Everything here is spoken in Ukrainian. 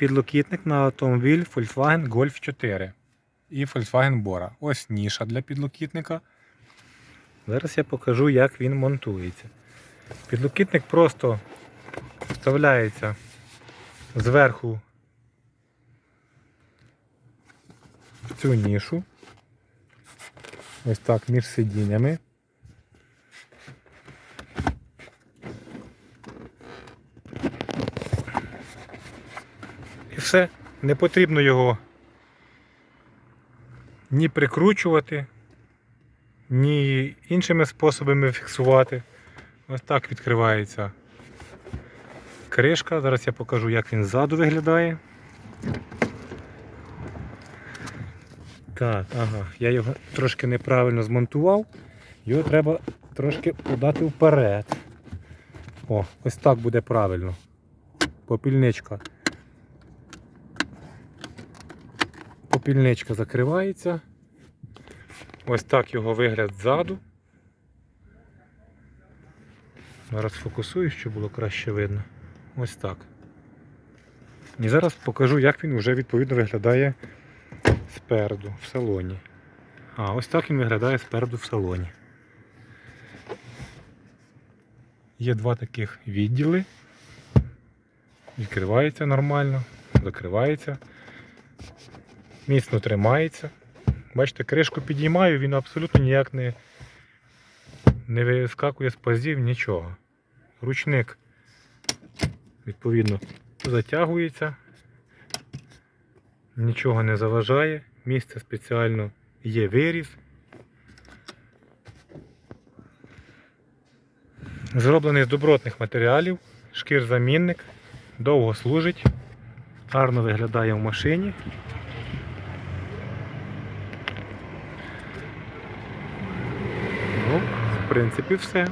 підлокітник на автомобіль Volkswagen Golf 4 і Volkswagen Bora. Ось ніша для підлокітника. Зараз я покажу, як він монтується. Підлокітник просто вставляється зверху в цю нішу. Ось так між сидіннями. І все. Не потрібно його ні прикручувати, ні іншими способами фіксувати. Ось так відкривається кришка. Зараз я покажу, як він ззаду виглядає. Так, ага, я його трошки неправильно змонтував. Його треба трошки подати вперед. О, ось так буде правильно. Попільничка. Попільничка закривається. Ось так його вигляд ззаду. Зараз фокусую, щоб було краще видно. Ось так. І зараз покажу, як він вже відповідно виглядає спереду в салоні. А, ось так він виглядає спереду в салоні. Є два таких відділи. Відкривається нормально, закривається, міцно тримається. Бачите, кришку підіймаю, він абсолютно ніяк не, не вискакує з пазів, нічого. Ручник, відповідно, затягується, нічого не заважає, місце спеціально є виріз. Зроблений з добротних матеріалів, шкір-замінник, довго служить, гарно виглядає в машині. Ну, в принципі, все.